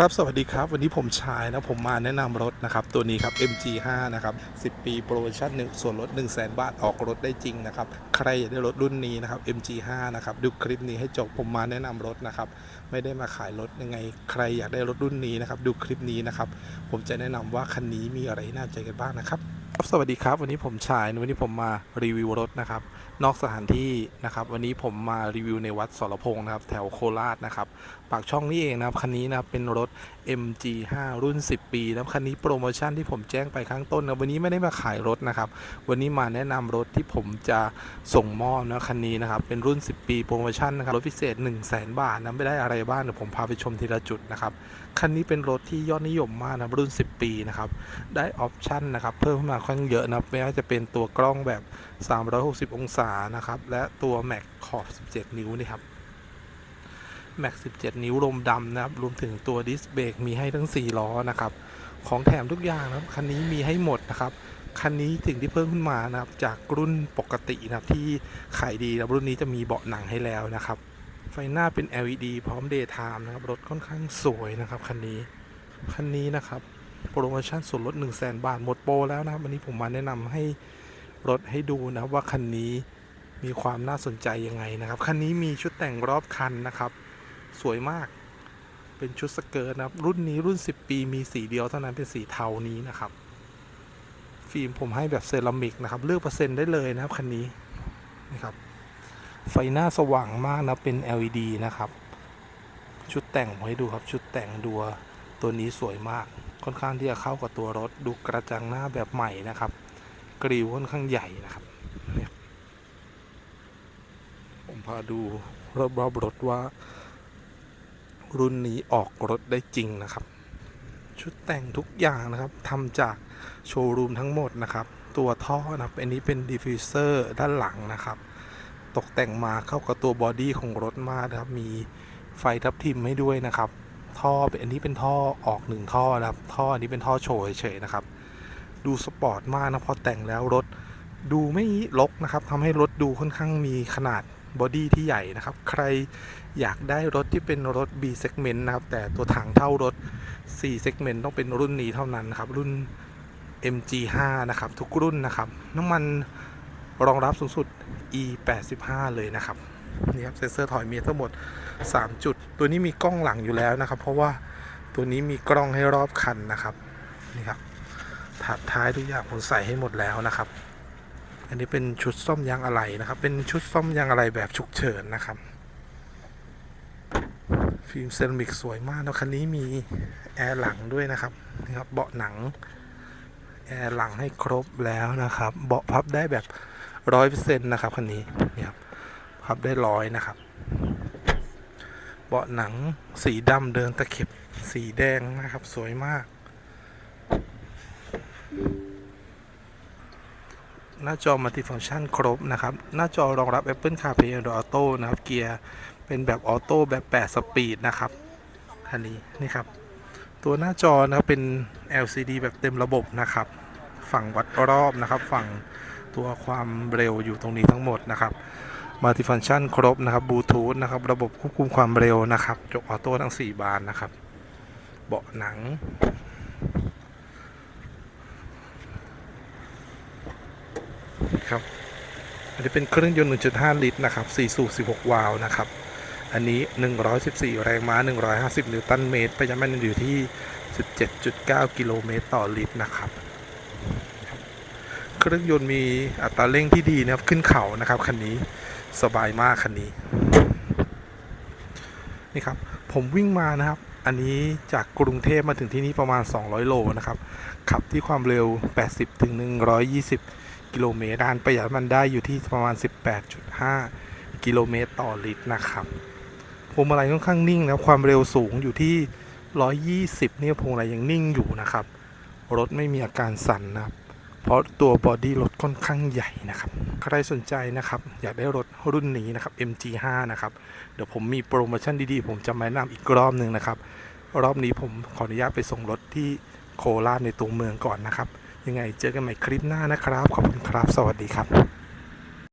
ครับสวัสดีครับ วันนี้ผมชายนะผมมาแนะนำรถนะครับ ตัวนี้ครับ MG5 นะครับ10 ปีโปรโมชั่นหนึ่งส่วนลด 1 0 0 0 0แบาทออกรถได้จริงนะครับ ใครอยากได้รถรุ่นนี้นะครับ MG5 นะครับดูคลิปนี้ให้จบผมมาแนะนำรถนะครับ ไม่ได้มาขายรถยังไง ใครอยากได้รถรุ่นนี้นะครับ ดูคลิปนี้นะครับ ผมจะแนะนำว่าคันนี้มีอะไรน่าใจกันบ้างนะครับ ครับสวัสดีครับ วันนี้ผมชายวันนี้ผมมารีวิวรถนะครับ นอกสถานที่นะครับ วันนี้ผมมารีวิวในวัดสรพงศ์นะครับ แถวโคราชนะครับปากช่องนี่เองนะครับคันนี้นะครับเป็นรถ MG5 รุ่น 10 ปีนะครับคันนี้โปรโมชั่นที่ผมแจ้งไปข้างต้นนะวันนี้ไม่ได้มาขายรถนะครับ วันนี้มาแนะนำรถที่ผมจะส่งมอบนะคันนี้นะครับ เป็นรุ่น 10 ปีโปรโมชั่นนะครับรถพิเศษ 1 0 0 0 0แบาทนะไม่ได้อะไรบ้างเดี๋ยวผมพาไปชมทีละจุดนะครับคันนี้เป็นรถที่ยอดนิยมมากนะรุ่น 10 ปีนะครับได้ออปชั่นนะครับเพิ่มขึ้นมาข้างเยอะนะไม่ว่าจะเป็นตัวกล้องแบบ 360 องศานะครับ และตัวแม็กขอบ 17 นิ้วนี่ครับแม็ก17 นิ้วลมดำนะครับ รวมถึงตัวดิสเบรกมีให้ทั้ง 4 ล้อนะครับ ของแถมทุกอย่างนะครับ คันนี้มีให้หมดนะครับ คันนี้ถึงที่เพิ่มขึ้นมานะครับ จากรุ่นปกตินะครับที่ขายดีนะรุ่นนี้จะมีเบาะหนังให้แล้วนะครับ ไฟหน้าเป็น LED พร้อม Daytime นะครับ รถค่อนข้างสวยนะครับคันนี้ คันนี้นะครับ โปรโมชั่นส่วนลด 1 0 0 0 0แบาทหมดโปรแล้วนะครับ วันนี้ผมมาแนะนำให้รถให้ดูนะว่าคันนี้มีความน่าสนใจยังไงนะครับ คันนี้มีชุดแต่งรอบคันนะครับ สวยมากเป็นชุดสเกิร์ตนะครับ รุ่นนี้รุ่น 10 ปีมีสีเดียวเท่านั้นเป็นสีเทานี้นะครับ ฟิล์มผมให้แบบเซรามิกนะครับ เลือกเปอร์เซ็นต์ได้เลยนะครับคันนี้นะครับไฟหน้าสว่างมากนะเป็น LED นะครับ ชุดแต่งผมให้ดูครับ ชุดแต่งดัวตัวนี้สวยมาก ค่อนข้างที่จะเข้ากับตัวรถ ดูกระจังหน้าแบบใหม่นะครับ กริวค่อนข้างใหญ่นะครับเนี่ยผมพาดูรอบๆรถว่า รุ่นนี้ออกรถได้จริงนะครับ ชุดแต่งทุกอย่างนะครับทำจากโชว์รูมทั้งหมดนะครับ ตัวท่อนะครับอันนี้เป็นดิฟฟิวเซอร์ด้านหลังนะครับ ตกแต่งมาเข้ากับตัวบอดี้ของรถมากนะครับ มีไฟทับทิมให้ด้วยนะครับ ท่อเป็นอันนี้เป็นท่อออกหนึ่งท่อนะครับ ท่ออันนี้เป็นท่อโชว์เฉยๆนะครับ ดูสปอร์ตมากนะพอแต่งแล้วรถดูไม่รกนะครับทำให้รถดูค่อนข้างมีขนาดบอดี้ที่ใหญ่นะครับ ใครอยากได้รถที่เป็นรถ B segment นะครับ แต่ตัวถังเท่ารถ4 segment ต้องเป็นรุ่นนี้เท่านั้นนะครับ รุ่น MG5 นะครับ ทุกรุ่นนะครับ น้ำมันรองรับสูงสุด E85 เลยนะครับ นี่ครับเซนเซอร์ถอยมีทั้งหมด 3 จุด ตัวนี้มีกล้องหลังอยู่แล้วนะครับ เพราะว่าตัวนี้มีกล้องให้รอบคันนะครับนี่ครับถาดท้ายทุกอย่างผมใส่ให้หมดแล้วนะครับ อันนี้เป็นชุดซ่อมยางอะไหล่นะครับ เป็นชุดซ่อมยางอะไหล่แบบฉุกเฉินนะครับฟิล์มเซรามิกสวยมากนะคันนี้มีแอร์หลังด้วยนะครับนี่ครับเบาะหนังแอร์หลังให้ครบแล้วนะครับ เบาะพับได้แบบร้อยเปอร์เซ็นต์นะครับคันนี้นี่ครับ พับได้ร้อยนะครับ เบาะหนังสีดำเดินตะเข็บสีแดงนะครับ สวยมาก หน้าจอมัลติฟังก์ชันครบนะครับ หน้าจอรองรับ Apple CarPlay Android Auto นะครับ เกียร์เป็นแบบออโต้แบบ 8 สปีดนะครับอันนี้นี่ครับ ตัวหน้าจอนะครับเป็น LCD แบบเต็มระบบนะครับ ฝั่งวัดรอบนะครับ ฝั่งตัวความเร็วอยู่ตรงนี้ทั้งหมดนะครับ มัลติฟังก์ชันครบนะครับบลูทูธนะครับ ระบบควบคุมความเร็วนะครับ จกออโต้ทั้ง 4 บานนะครับ เบาะหนัง ครับ อันนี้เป็นเครื่องยนต์ 1.5 ลิตรนะครับ 4 สูบ 16 วาล์วนะครับ อันนี้ 114 แรงม้า 150 นิวตันเมตร ประหยัดน้ำมันอยู่ที่ 17.9 กิโลเมตรต่อลิตรนะครับ เครื่องยนต์มีอัตราเร่งที่ดีนะครับ ขึ้นเขานะครับคันนี้สบายมากคันนี้นี่ครับผมวิ่งมานะครับ อันนี้จากกรุงเทพมาถึงที่นี่ประมาณ 200 โลนะครับ ขับที่ความเร็ว 80 ถึง 120 กิโลเมตรการประหยัดน้ำมันได้อยู่ที่ประมาณ 18.5 กิโลเมตรต่อลิตรนะครับพวงมาลัยค่อนข้างนิ่งนะความเร็วสูงอยู่ที่ 120 เนี่ยพวงมาลัยยังนิ่งอยู่นะครับ รถไม่มีอาการสั่นนะครับ เพราะตัวบอดี้รถค่อนข้างใหญ่นะครับ ใครสนใจนะครับ อยากได้รถรุ่นนี้นะครับ MG5 นะครับ เดี๋ยวผมมีโปรโมชั่นดีๆ ผมจะมาแนะนำอีกรอบหนึ่งนะครับ รอบนี้ผมขออนุญาตไปส่งรถที่โคราชในตัวเมืองก่อนนะครับ ยังไงเจอกันใหม่คลิปหน้านะครับ ขอบคุณครับ สวัสดีครับ